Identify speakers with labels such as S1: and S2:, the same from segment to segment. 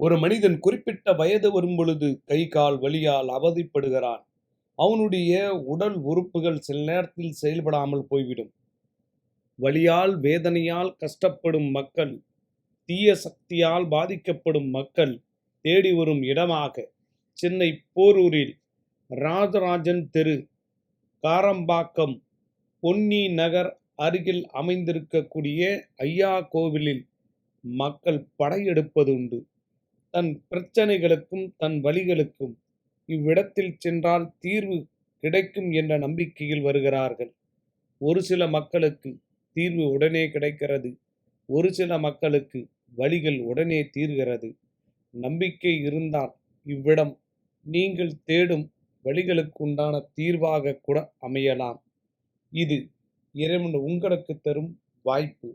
S1: ஒரு மனிதன் குறிப்பிட்ட வயது வரும்பொழுது கை கால் வலியால் அவதிப்படுகிறான். அவனுடைய உடல் உறுப்புகள் சில நேரத்தில் செயல்படாமல் போய்விடும். வலியால் வேதனையால் கஷ்டப்படும் மக்கள் தீய சக்தியால் பாதிக்கப்படும் மக்கள் தேடி வரும் இடமாக சென்னை போரூரில் ராஜராஜன் தெரு காரம்பாக்கம் பொன்னி நகர் அருகில் அமைந்திருக்கக்கூடிய ஐயா கோவிலில் மக்கள் படையெடுப்பதுண்டு தன் பிரச்சனைகளுக்கும் தன் வழிகளுக்கும் இவ்விடத்தில் சென்றால் தீர்வு கிடைக்கும் என்ற நம்பிக்கையில் வருகிறார்கள். ஒரு சில மக்களுக்கு தீர்வு உடனே கிடைக்கிறது. ஒரு சில மக்களுக்கு வழிகள் உடனே தீர்கிறது. நம்பிக்கை இருந்தால் இவ்விடம் நீங்கள் தேடும் வழிகளுக்கு உண்டான தீர்வாக கூட அமையலாம். இது இறைவன் உங்களுக்கு தரும் வாய்ப்பு.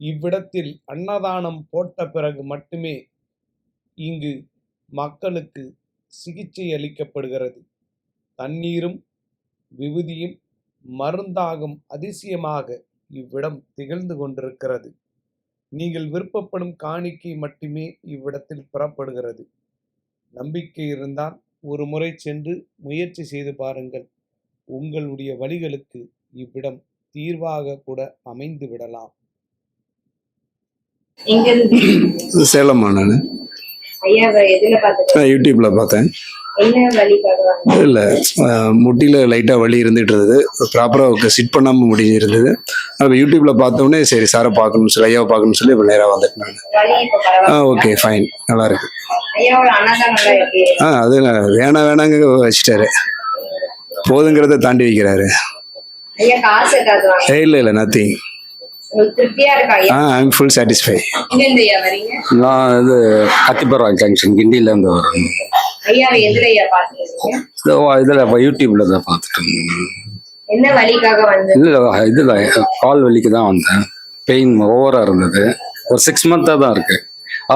S1: இவ்விடத்தில் அன்னதானம் போட்ட பிறகு மட்டுமே இங்கு மக்களுக்கு சிகிச்சை அளிக்கப்படுகிறது. தண்ணீரும் விபூதியும் மருந்தாகும் அதிசயமாக இவ்விடம் திகழ்ந்து கொண்டிருக்கிறது. நீங்கள் விருப்பப்படும் காணிக்கை மட்டுமே இவ்விடத்தில் பெறப்படுகிறது. நம்பிக்கை இருந்தால் ஒரு முறை சென்று முயற்சி செய்து பாருங்கள். உங்களுடைய வழிகளுக்கு இவ்விடம் தீர்வாக கூட அமைந்து விடலாம்.
S2: சேலம்மா நான். யூடியூப்ல பார்த்தேன். இல்லை முட்டியில் லைட்டாக வலி இருந்துட்டு இருந்தது ப்ராப்பராக சிட் பண்ணாமல் முடி இருந்தது அப்போ யூடியூப்ல பார்த்தோன்னே சரி சாரை பார்க்கணும்னு சொல்லி ஐயாவை பார்க்கணும்னு சொல்லி இப்போ நேராக வந்துட்டேன் நான். ஆ ஓகே ஃபைன் நல்லா இருக்கு. ஆ அது வேணாம் வேணாங்க வச்சுட்டாரு. போதுங்கிறத தாண்டி வைக்கிறாரு.
S3: ஐயா காசு ஏதாவது வாங்க.
S2: ஏ இல்லை இல்லை நத்திங் ஐம் ஃபுல் சாட்டிஸ்ஃபை
S4: நான் இது அத்திப்பரா ஜங்ஷன் கிண்டியிலேருந்து வரேன். இதில் யூடியூப்ல தான் பார்த்துட்டு இருந்தேன் இல்லை இதில் கால் வலிக்கு தான் வந்தேன். பெயின் ஓவராக இருந்தது. ஒரு சிக்ஸ் மந்த்தாக தான் இருக்கு.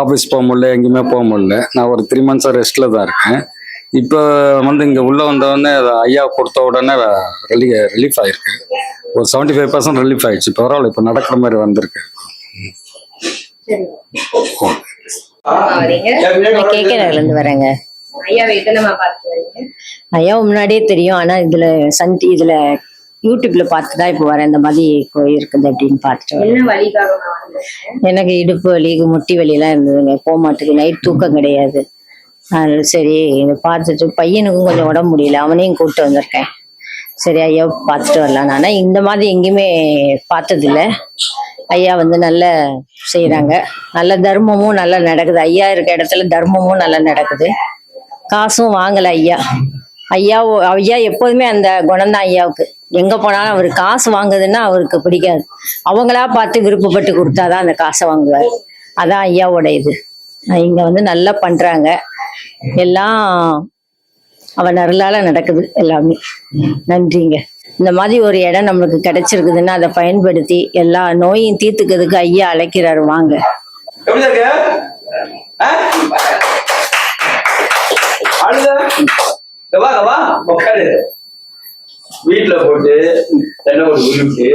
S4: ஆஃபீஸ் போக முடியல எங்கேயுமே போக முடியல. நான் ஒரு த்ரீ மந்த்ஸாக ரெஸ்ட்டில் தான் இருக்கேன். இப்போ வந்து இங்கே உள்ளே வந்தோடனே ஐயா கொடுத்த உடனே ரிலீ ரிலீஃப் ஆயிருக்கு. ஒரு செவன்ட்டி ஃபைவ் பர்சன்ட் ரிலீஃப் ஆயிடுச்சு பரவாயில்ல இப்போ நடக்கிற மாதிரி வந்திருக்கு.
S3: ஆமா, வரீங்க.
S5: ஐயா முன்னாடியே தெரியும். ஆனா இதுல சன் இதுல யூடியூப்ல பார்த்து தான் இப்போ வரேன். இந்த மாதிரி இருக்குது அப்படின்னு பார்த்துட்டு எனக்கு இடுப்பு வலி முட்டி வலிலாம் இருந்ததுங்க. போக மாட்டேங்குது. நைட் தூக்கம் கிடையாது. சரி இதை பார்த்துட்டு பையனுக்கும் கொஞ்சம் உடம்பு முடியல அவனையும் கூப்பிட்டு வந்திருக்கேன். சரி ஐயா பார்த்துட்டு வரலாம். நான் இந்த மாதிரி எங்கேயுமே பார்த்ததில்ல. ஐயா வந்து நல்ல செய்கிறாங்க நல்ல தர்மமும் நல்லா நடக்குது. ஐயா இருக்க இடத்துல தர்மமும் நல்லா நடக்குது. காசும் வாங்கலை ஐயா. ஐயா ஐயா எப்போதுமே அந்த குணம் தான் ஐயாவுக்கு. எங்கே போனாலும் அவர் காசு வாங்குதுன்னா அவருக்கு பிடிக்காது. அவங்களா பார்த்து விருப்பப்பட்டு கொடுத்தாதான் அந்த காசை வாங்குவார். அதான் ஐயாவோட இது. இங்கே வந்து நல்லா பண்ணுறாங்க எல்லாம் அவன் அருளால நடக்குது எல்லாமே. நன்றிங்க. இந்த மாதிரி ஒரு இடம் நம்மளுக்கு கிடைச்சிருக்குதுன்னா அதை பயன்படுத்தி எல்லா நோயும் தீர்த்துக்கிறதுக்கு ஐயா அழைக்கிறாரு. வாங்க.
S6: வீட்டுல போட்டு தென்னை ஒரு உருவிட்டு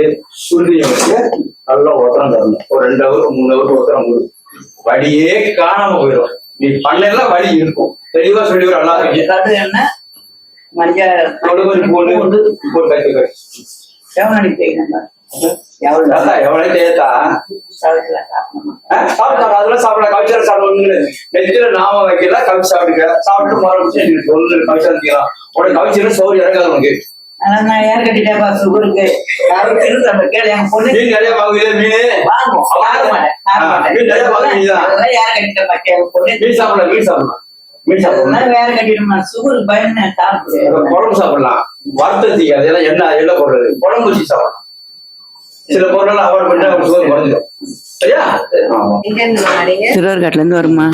S6: சுருதியை வச்சு நல்லா ஒத்தரம் தரணும் ஒரு ரெண்டு ஹவர் மூணு ஹவர் ஒத்தரம் வடியே காணாம போயிடும் நீ பண்ணல வழி இருக்கும். தெளிவா சொல்லி ஒரு நல்லா இருக்கு
S7: எண்ணெய் மஞ்சள்
S6: போட்டு போட்டு கட்டி கட்டி
S7: எவ்வளோ
S6: சாப்பிடணும்னு நெத்தியில நாம வைக்கல கவிச்சு சாப்பிட்டுக்க. சாப்பிட்டு மறுபடியும் சொல்லு கவிச்சா சோறு இறங்காது உனக்கு.
S7: நான் ஏர் கட்டிட்டேப்பா சுகருக்கு? யாரும் இருந்து நம்ம கேளு என் பொண்ணு.
S6: மீன் நிறைய வாங்குவீங்க மீன்
S7: வாங்கும்? மாட்டேன்? அதெல்லாம் ஏர் கட்டிட்டேப்பா கேளு பொண்ணு.
S6: மீன் சாப்பிடலாம் மீன் சாப்பிடலாம். மீன் சாப்பிடலாம்.
S7: அதெல்லாம் வேற கட்டிடுமா? சுகருக்கு சாப்பிடுவேன்
S6: குழம்பு சாப்பிடலாம். வறுத்த தீக்காது ஏன்னா என்ன என்ன போடுறது? குழம்பு வச்சு சாப்பிடலாம். சில பொருள் அவாய்ட் பண்ணி அவங்க சோறு குறைஞ்சிடும் சரியா? ஆமா.
S3: எங்க இருந்து
S8: வருமா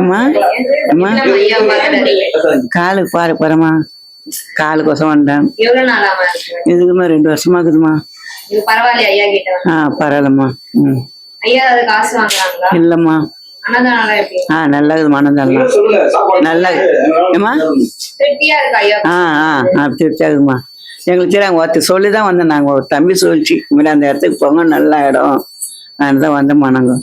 S8: அம்மா காலுக்கு பாரு பாருமா காலுக்கோசம் வந்தேன். இதுக்குமா ரெண்டு வருஷமா இருக்குதுமா? ஆ பரவாயில்லம்மா. ம்.
S3: ஐயா அது காசு வாங்குறாங்களா?
S8: இல்லைம்மா. ஆ நல்ல ஏம்மா?
S3: திருப்தியா இருக்கா ஐயா?
S8: ஆ ஆ ஆ திருப்தியாகுதுமா எங்களுக்கு தெரியும் ஒருத்தர் சொல்லி தான் வந்தோம் நாங்கள் ஒரு தம்பி சொல்லிச்சு இனிமேல் அந்த இடத்துக்கு போங்க நல்ல இடம். அதனால தான் வந்தோம்மா நாங்கள்.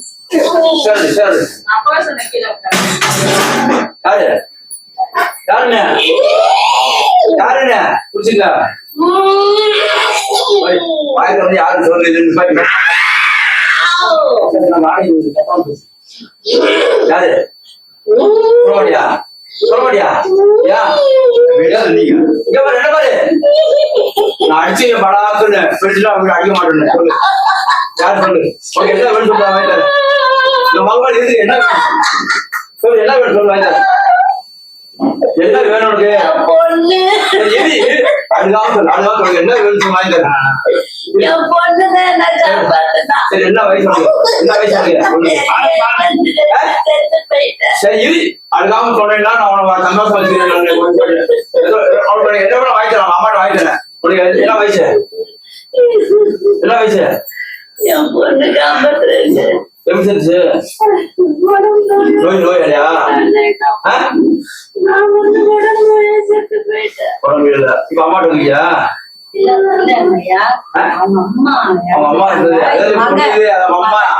S6: யாரு? யாருண்ணே குடிச்சுங்களா வாய்க்கு வந்து யாரும் சொல்லு பாருங்க யாரு? சொல்லுவாடியா சொல்லுவாடியா யா? வெளியா நீங்க. இங்க பாரு என்ன பாரு? நான் அடிச்சு படாக்குன்னு பிடிச்சுட்டு அவங்க அடிக்க மாட்டேன்னு சொல்லு. யார் சொல்லு? ஓகே என்ன வேணும் சொல்லுவா வாய்க்காரு இந்த மகன் இருக்கு என்ன சொல்லு என்ன வேணும் சொல்லு வாய்க்காரு என்ன வேணும் உனக்கு?
S7: பொண்ணு.
S6: என்ன வேணும்
S7: என் பொண்ணுதான் என்ன காப்பாத்துனா
S6: சரி என்ன வயசு? என்ன வயசு சரி இரு. அதுக்காக சொன்னீங்கன்னா நான் உனக்கு சந்தோஷம் வச்சுக்கிறேன் என்ன வேணும் வாங்கிக்கிறேன் அம்மாட்ட வாங்கிக்கிறேன் உனக்கு என்ன வயசு? என்ன வயசு?
S7: என்
S6: எப்படி இருந்துச்சு நோய் நோய்
S7: உடம்பு
S6: இப்ப இருக்கியா
S7: அம்மா மகன்.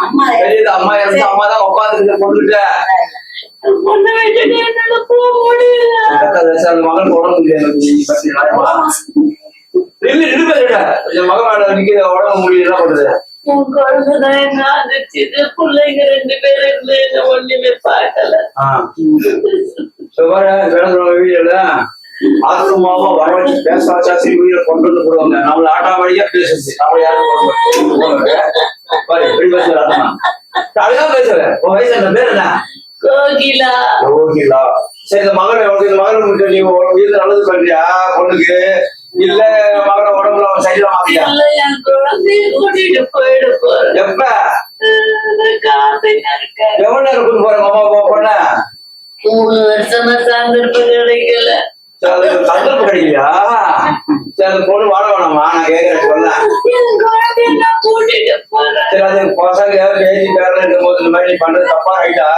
S6: அம்மா.
S7: அம்மா
S6: தான் அந்த மகன் உடம்பு முடியாது. என் மகன் நிக்க உடம்பு முடியல பண்றது
S7: உன் குழந்தைதான் என்ன ஆதரிச்சுது பிள்ளைங்க ரெண்டு பேரும் இருந்து என்ன ஒண்ணுமே பார்க்கல.
S6: ஆ. இப்ப பாரு கிடக்குற வீடியோல ஆத்மாவா வர வச்சு பேச வச்சா சரி வீடியோ கொண்டு வந்து போடுவாங்க. நம்மள ஆட்டாமடியா பேசுச்சு நம்மள யாரும். பாரு எப்படி பேசுற. உன் வயசு என்ன? பேர் என்ன?
S7: கோகிலா.
S6: சரி இந்த மகனை இந்த மகனை நீ நல்லது பண்றியா பொண்ணுக்கு? இல்ல மகனை உடம்புல சரியில்லை மாத்தியா
S7: இல்ல என் குழந்தைய கூட்டிட்டு போயிட போறேன்.
S6: எப்ப? எவ்வளவு நேரம் கூட்டு அம்மா அப்பா பொண்ண.
S7: மூணு வருஷமா சந்தர்ப்பம் கிடைக்கல.
S6: சந்தர்ப்பம் கிடைக்கலையா? சரி அந்த பொண்ணு வாழ வேணாமா? நான் கேட்கறேன் சொல்ல.
S7: கூட்டிட்டு போறேன்.
S6: சரி அது பசங்க பேசி பேரல இருக்கும் போது இந்த மாதிரி பண்றது தப்பா ரைட்டா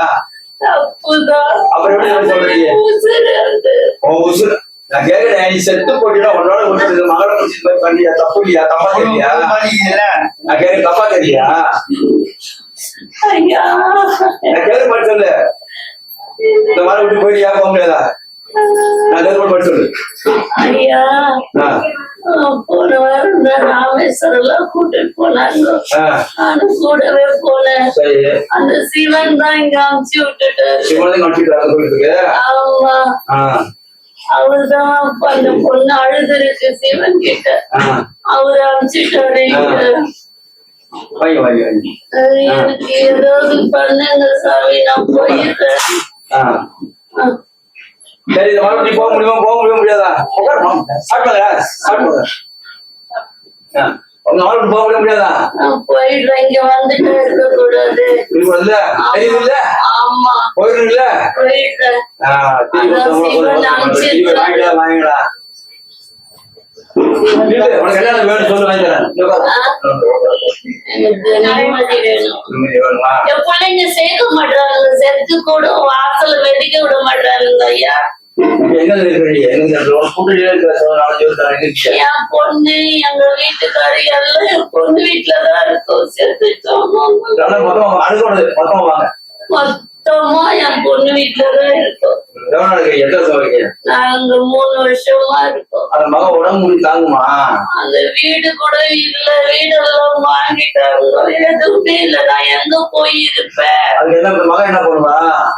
S7: தப்புதான்.
S6: அப்புறம் எப்படி சொல்றீங்க? நான் கேக்குறேன் நீ செத்து போட்டினா உன்னோட விட்டு மகளை பிடிச்சி மாதிரி பண்ணியா? தப்பு இல்லையா தப்பா நான் கேட்க தப்பா
S7: ஐயா.
S6: நான் கேட்க மட்டும் இந்த மாதிரி விட்டு போயிட்டியா போக முடியாதா நான் கேட்க மட்டும் சொல்லு.
S7: ஐயா.
S6: ஆ,
S7: போன வாரம் இந்த ராமேஸ்வரம் கூட்டிட்டு போனாங்க. நானும் கூடவே
S6: சரி.
S7: அந்த சிவன் தான் இங்க அமுச்சு
S6: கழிச்சுட்டு கோயிலுக்கு
S7: ஆமா.
S6: ஆ.
S7: அவர்தான் அந்த பொண்ணு அழுதுருக்கு சிவன் கிட்ட. அவரு அஹ் எனக்கு ஏதாவது பண்ணுங்க சாமி நான் போயிடுறேன்
S6: சரி இந்த நீ போக முடியுமா? போக முடிய முடியாதா? சாப்பிடுங்க சாப்பிடுங்க ஆ. உங்க ஆளு போக முடிய முடியாதா?
S7: நான் போயிடுறேன் இங்க வந்துட்டு இருக்க கூடாது
S6: இல்ல
S7: ஆமா.
S6: போயிருங்கள
S7: போயிடுறேன்
S6: வாங்கிடா வாங்கிடா. இல்ல உனக்கு என்ன வேணும் சொல்லு வாங்கி தரேன்.
S7: பிள்ளைங்க சேர்க்க மாட்டாங்க செத்து கூட வாசல்ல வெடிக்க விட மாட்டாங்க ஐயா.
S6: எங்க இருக்கிறீங்க எங்க இருக்கிற உனக்கு கூட்டணி இருக்கிற நாலஞ்சு பேர் எங்க இருக்கீங்க
S7: என் பொண்ணு எங்க வீட்டுக்காரி எல்லாம் என் பொண்ணு வீட்டுலதான் இருக்கோம்.
S6: அதனால மொத்தம் அனுக்கூடது மொத்தமா வாங்க.
S7: மொத்தமா என் பொண்ணு வீட்டுலதான் இருக்கோம். நாங்க மூணு வருஷமா இருக்கோம்.
S6: அந்த
S7: வீடு கூட இல்ல. வீடெல்லாம் வாங்கிட்டாங்க. எதுவுமே இல்ல. நான் எங்க போய் இருப்பேன்?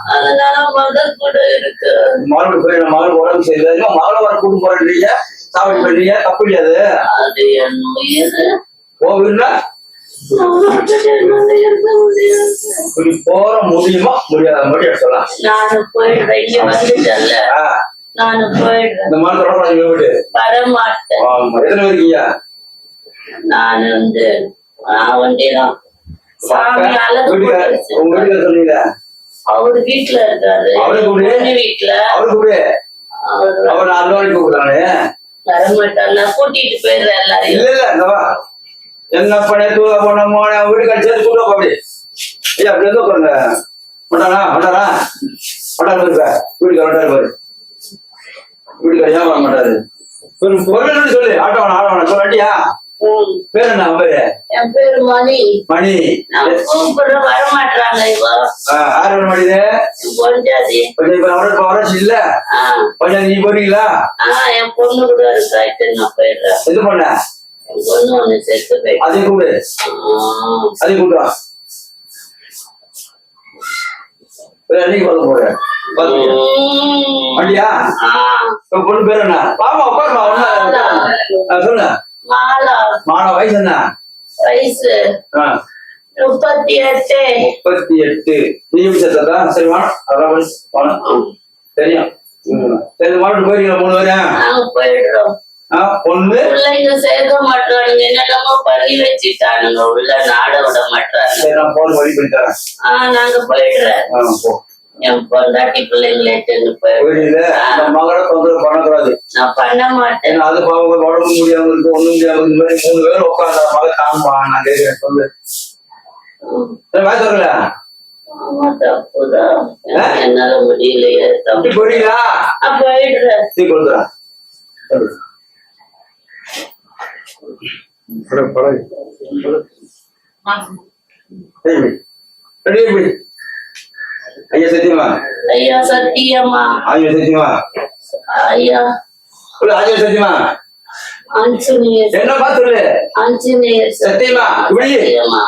S7: அதனால மகன் கூட இருக்கு.
S6: மகளுக்கு உடம்பு சரியில்லை. மகளை வர கூட்டு போறீங்க சாப்பிட்டு பண்றீங்க தப்பு இல்லையாது
S7: அது? என் உயிர்.
S6: போற முடியுமா முடியாத மட்டும் சொல்லலாம்
S7: நானு போயிடுறேன்
S6: இந்த மாதிரி தொடர்பு வீடு.
S7: வரமாட்டேன்.
S6: எத்தனை இருக்கீங்க?
S7: நான் வந்து நான் வண்டிதான் சாமி அழகு
S6: வீட்டுக்கார
S7: போட்டு
S6: உங்க. வீட்டுல சொன்னீங்க
S7: அவரு வீட்டுல இருக்காரு.
S6: அவரு
S7: வீட்டுல.
S6: அவரு கூட
S7: அவர்
S6: கூப்பிடுறானே
S7: வரமாட்டார். நான் கூட்டிட்டு போயிடுறேன்
S6: இல்ல இல்ல பண்ண தூக்க போன மோன வீடு கடிச்சது கூட அப்படி ஐயா அப்படி இருந்தா பாருங்க. மாட்டானா மாட்டானா மாட்டாரு இருக்க வீட்டுக்கு மாட்டாரு பாரு. வீட்டுக்கு ஏன் வர மாட்டாரு? ஒரு பொருள் சொல்லு. ஆட்டோ வேணா ஆட்டோ வேணா சொல்ல வண்டியா பேர் என்ன பேரு?
S7: என் பேரு மணி.
S6: மணி.
S7: நான் கூப்பிடுற வர மாட்டாங்க இப்போ.
S6: ஆ, யார் வர மாட்டேங்குது
S7: என் பொஞ்சாதி
S6: கொஞ்சம் இப்ப அவரோட இப்ப வர இல்ல கொஞ்சம் நீ போறீங்களா?
S7: என் பொண்ணு கூட இருக்காட்டு நான் போயிடுறேன்.
S6: இது பண்ண?
S7: ஒண்ணு செத்து போயிட்டு
S6: அதையும் கூப்பிடு அதையும் என்னைக்கு பார்க்க? வண்டியா உன் பொண்ணு பேர் என்ன? பாமா உட்காருமா ஒண்ணு சொல்லு.
S7: மாலா.
S6: மாட வயசு என்ன?
S7: வயசு முப்பத்தி எட்டு.
S6: முப்பத்தி எட்டு. சேர்த்தா சரி அதான் வாணும் தெரியும். சரி மாட்டு போயிருக்கீங்க மூணு பேரும்?
S7: போயிடுறோம்.
S6: ஆ, பொண்ணு
S7: பிள்ளைங்க சேர்க்க மாட்டானுங்க. என்னென்னமோ பண்ணி வச்சுட்டானுங்க. உள்ள நாட விட மாட்டாங்க
S6: சரி நான் போன் வழி பண்ணி தரேன்.
S7: ஆ நாங்க போயிடுறேன். என் பொண்டாட்டி பிள்ளைங்களை போயிடுறேன்.
S6: புரியுது. அந்த மகளை தொந்தரவு பண்ணக்கூடாது.
S7: நான் பண்ண மாட்டேன்.
S6: அது பாவம் உடம்பு முடியாம இருக்கு ஒண்ணும் முடியாம இருக்கு. இந்த மாதிரி மூணு பேர் உட்காந்து மகளை காணுமா? நான் கேட்கிறேன் சொல்லு.
S7: எனக்கு என்னால முடியலையே நான் போயிடுறேன்
S6: சீ கொடுத்துறேன் சொல்லு. படு, படு. ஏய், இப்படி. ரெடி, இப்படி. ஐயா சத்தியமா?
S7: ஐயா சத்தியமா.
S6: ஆஞ்சு சத்தியமா?
S7: ஐயா.
S6: ஆஞ்சு சத்தியமா?
S7: ஆஞ்சநேயர்.
S6: என்ன பார்த்து சொல்லு?
S7: ஆஞ்சநேயர்
S6: சத்தியமா? இப்படி
S7: சத்தியமா.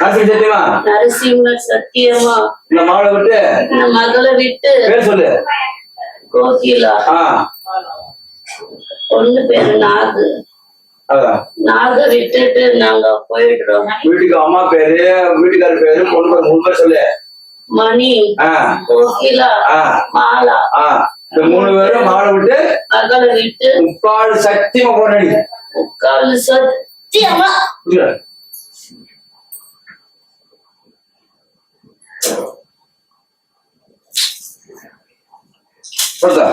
S6: கார்த்திக் சத்தியமா?
S7: நரசிம்மர் சத்தியமா.
S6: இந்த மாலை விட்டு?
S7: இந்த மகளை விட்டு
S6: பேர் சொல்லு.
S7: கோகிலா.
S6: ஆ.
S7: பொண்ணு பேரு நாகு. நாக விட்டுட்டு நாங்க போயிடுறோம்.
S6: வீட்டுக்கு அம்மா பேரு வீட்டுக்காரர் பேரு பொண்ணு மூணு பேர் சொல்லு.
S7: மணி கோகிலா மாலா.
S6: இந்த மூணு பேரும் மாலை விட்டு
S7: மகளை விட்டு
S6: முக்கால் சத்தியமா போராடி
S7: முக்கால் சத்தியமா?
S6: கொடுத்தா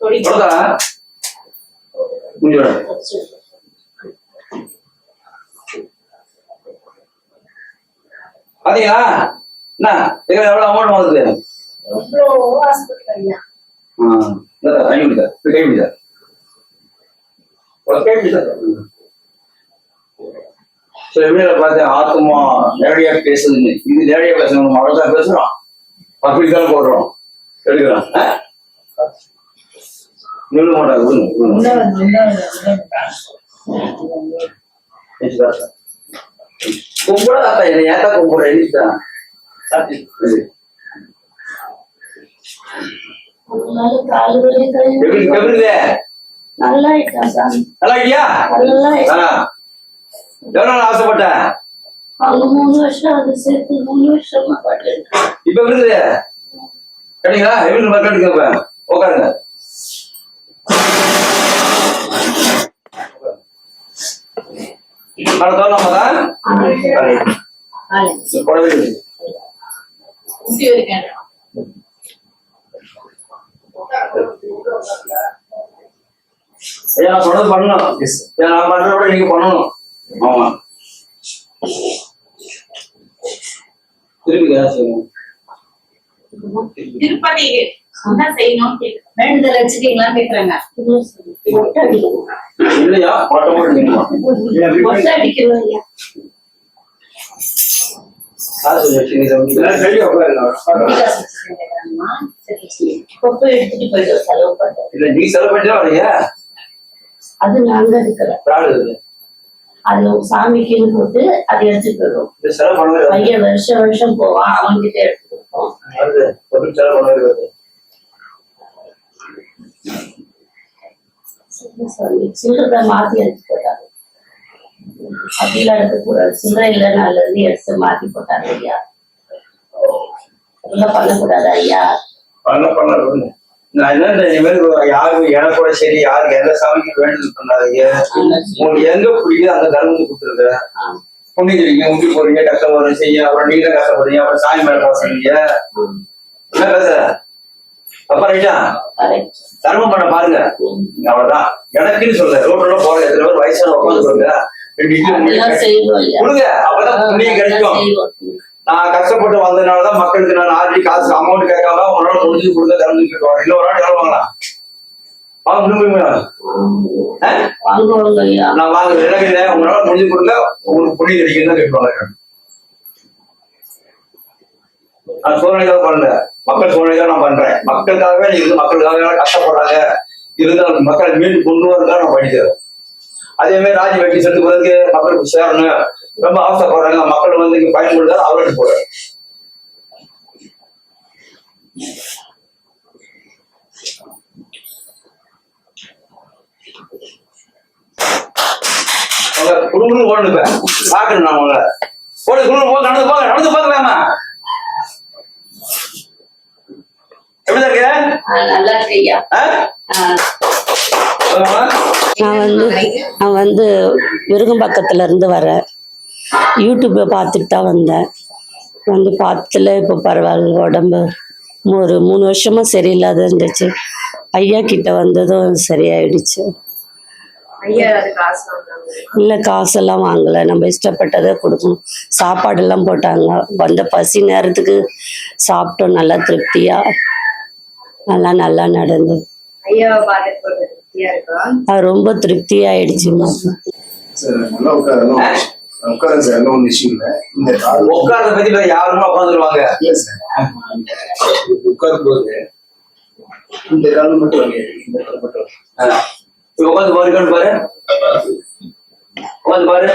S6: முடிஞ்சோட பாத்தீங்களா என்ன? எங்க எவ்வளவு அமௌண்ட் பார்த்தேன் ஆத்மா நேரடியா பேசுதுன்னு. இது நேரடியா பேசணும் அவ்வளவுதான் பேசுறோம். அப்படித்தான் போடுறோம். எடுக்கிறோம். நிறுவ மாட்டாங்க சார்? கும்பிடாதா என்னை ஏத்தா கும்பிடுற? எழுதிட்டா
S7: நல்லா
S6: இருக்கியா. எவ்வளவு ஆசைப்பட்ட?
S7: அவங்க மூணு வருஷம் அது சேர்த்து மூணு வருஷமா பட்டு
S6: இப்ப இருக்குது கேட்டீங்களா? எப்படி கேட்டுங்க உட்காருங்க. தான் புடவை இருக்கு. ஐயா நான் சொன்னது பண்ணணும். ஐயா, நான் பண்றத விட நீங்க பண்ணணும். ஆமா. திருப்பி ஏதாவது செய்யணும்?
S9: திருப்பதி என்ன செய்யணும் வேண்டுதல் வச்சுக்கீங்களா கேக்குறாங்க.
S6: இல்லையா?
S7: அது நாங்க
S6: இருக்குது
S7: அதுல சாமிக்குன்னு போட்டு அதை எடுத்துட்டு போயிடும் வருஷம் வருஷம் போவான் அவன்கிட்ட எடுத்து சில்லறை மாத்தி எடுத்து போட்டாரு அப்படிலாம் எடுக்கக்கூடாது சில்லறை இல்லை நல்லது எடுத்து மாத்தி போட்டாரு ஐயா அதெல்லாம் பண்ணக்கூடாது ஐயா
S6: பண்ண பண்ண நான் என்ன இனிமேல் யாரும் எனக்கு கூட சரி யாருக்கு எந்த சாமிக்கு வேண்டுதல் பண்ணாதீங்க உங்களுக்கு எங்க பிடிக்குதோ அந்த தர்மத்தை கொடுத்துருங்க புண்ணிய தெரியுங்க உண்டி போறீங்க கஷ்டம் வரும் செய்ய அப்புறம் நீங்க கஷ்டப்படுறீங்க அப்புறம் சாமி மேல பாசுறீங்க என்ன பேசுற? அப்ப ரைட்டா தர்மம் பண்ண பாருங்க. அவ்வளவுதான். எனக்குன்னு சொல்ல ரோட்ல போற எத்தனை பேர் வயசான உட்காந்து கொடுங்க
S7: ஐயா
S6: கொடுங்க. அப்பதான் புண்ணியம் கிடைக்கும். நான் கஷ்டப்பட்டு வந்ததுனாலதான் மக்களுக்கு நான் ஆல்ரெடி காசு அமௌண்ட் கேட்காம ஒரு நாள் முடிஞ்சு கொடுக்க தரணும் கேட்குவாங்க இல்ல ஒரு நாள் எவ்வளவு வாங்கலாம். வாங்க நான் வாங்க உங்களால முடிஞ்சு கொடுங்க உங்களுக்கு புளி கிடைக்குன்னு தான் கேட்பாங்க நான் சூழ்நிலைக்காக பண்ணல. மக்கள் சூழ்நிலைக்காக நான் பண்றேன். மக்களுக்காகவே இருந்து மக்களுக்காக கஷ்டப்படுறாங்க. இருந்தாலும் மக்களை மீண்டு கொண்டு வரதான் நான் படிக்கிறேன் அதே மாதிரி ராஜி வெட்டி செலுத்து பிறகு மக்களுக்கு சேரணும். ரொம்ப ஆசைப்படுறாங்க. மக்கள் வந்து இங்க பயன்படுத்தா அவருக்கு போறேன். குடும்பம் ஓடுங்க பாக்குறேன் நான் உங்களை. ஓடு குடும்பம் போக நடந்து போங்க நடந்து போகலாமா எப்படி இருக்க
S7: நல்லா இருக்கு ஐயா
S6: ஆ?
S7: ஆ,
S6: சொல்லுங்கம்மா.
S7: நான் வந்து நான் வந்து விருகம்பாக்கத்துல இருந்து வரேன். யூடியூப்ல பார்த்துட்டு தான் வந்தேன். வந்து பார்த்ததுல இப்போ பரவாயில்ல உடம்பு ஒரு மூணு வருஷமா சரியில்லாத இருந்துச்சு. ஐயா கிட்ட வந்ததும் சரியாயிடுச்சு
S3: ஐயா ஏதாவது காசு வாங்குறாங்க
S7: இல்லை காசெல்லாம் வாங்கலை. நம்ம இஷ்டப்பட்டதை கொடுக்கணும். சாப்பாடெல்லாம் போட்டாங்க. வந்த பசி நேரத்துக்கு சாப்பிட்டோம். நல்லா திருப்தியா. நல்லா நல்லா
S3: இருக்கா?
S7: அது ரொம்ப திருப்தியாயிடுச்சுமா.
S2: சார் நல்லா உட்காரணும். உட்காரன் சார். எல்லாம் ஒன்றும் இஷ்யூ இல்லை. இந்த கால்
S6: உட்கார்றத பத்தி வேற யாருமே உட்காந்துருவாங்க
S2: இல்லை சார். உட்காரும் போது இந்த கால் மட்டும் இந்த கால் மட்டும்.
S6: உட்காந்து பாரு கண் பாரு. உட்காந்து பாரு.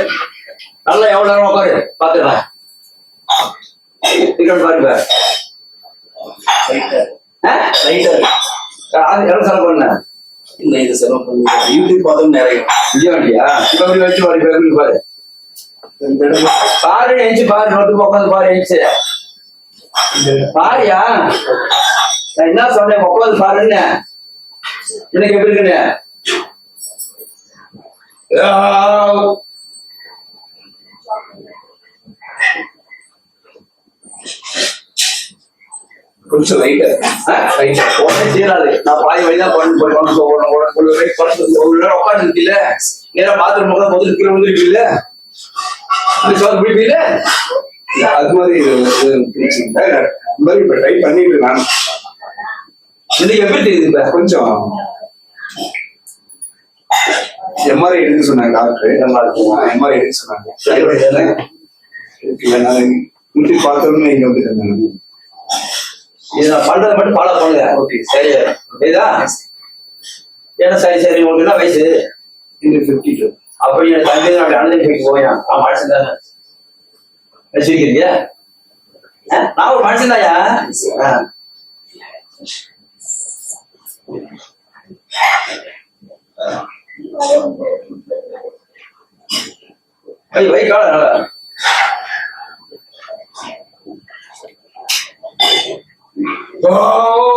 S6: நல்லா எவ்வளவு நேரம் உட்காரு? பாத்துக்கலாம் டிக்கெட் பாரு பாரு
S2: லைட்டா
S6: ஆ?
S2: லைட்டா
S6: அது எவ்வளவு செலவு பண்ண?
S2: இல்லை இது செலவு பண்ணி யூடியூப் பார்த்தோம் நிறைய.
S6: விஜய் வண்டியா? இப்ப வச்சு பாரு இப்ப எப்படி பாரு? பாரு எஞ்சி பாரு நோட்டு உட்காந்து பாரு எஞ்சி. பாரியா? நான் என்ன சொன்னேன் உட்காந்து பாருன்னு. இன்னைக்கு எப்படி இருக்குன்னு.
S2: கொஞ்சம் லைட்டா லைட்டா
S6: உடனே சேராது நான் பாதி வழி தான் போய் உடனே உடனே கொண்டு போய் படுத்து ஒரு நேரம் உட்காந்து இருக்குல்ல நேரா பாத்ரூம் பக்கம் முதல் கீழே வந்துருக்குல்ல சோறு
S2: அது மாதிரி இந்த மாதிரி ட்ரை பண்ணிட்டு நான்.
S6: இன்னைக்கு எப்படி தெரியுது
S2: கொஞ்சம் எம்ஆர்ஐ எடுக்க சொன்னாங்க டாக்டர். எம்ஆர்ஐ எடுக்க சொன்னாங்க. முட்டி பார்த்தோன்னு இங்க வந்துட்டேன் நான்.
S6: இது நான் பண்றதை மட்டும் ஃபாலோ பண்ணுங்க. ஓகே. சரி சரிதா ஏன்னா சரி சரி உங்களுக்கு என்ன வயசு.
S2: இந்த ஃபிஃப்டி டூ
S6: அப்ப என் தம்பி நான் போயிட்டு போயா நான் மனுஷன் தானே. வச்சிருக்கீங்க நான் ஒரு மனுஷன் தாயா வை வை கால நல்லா ஆ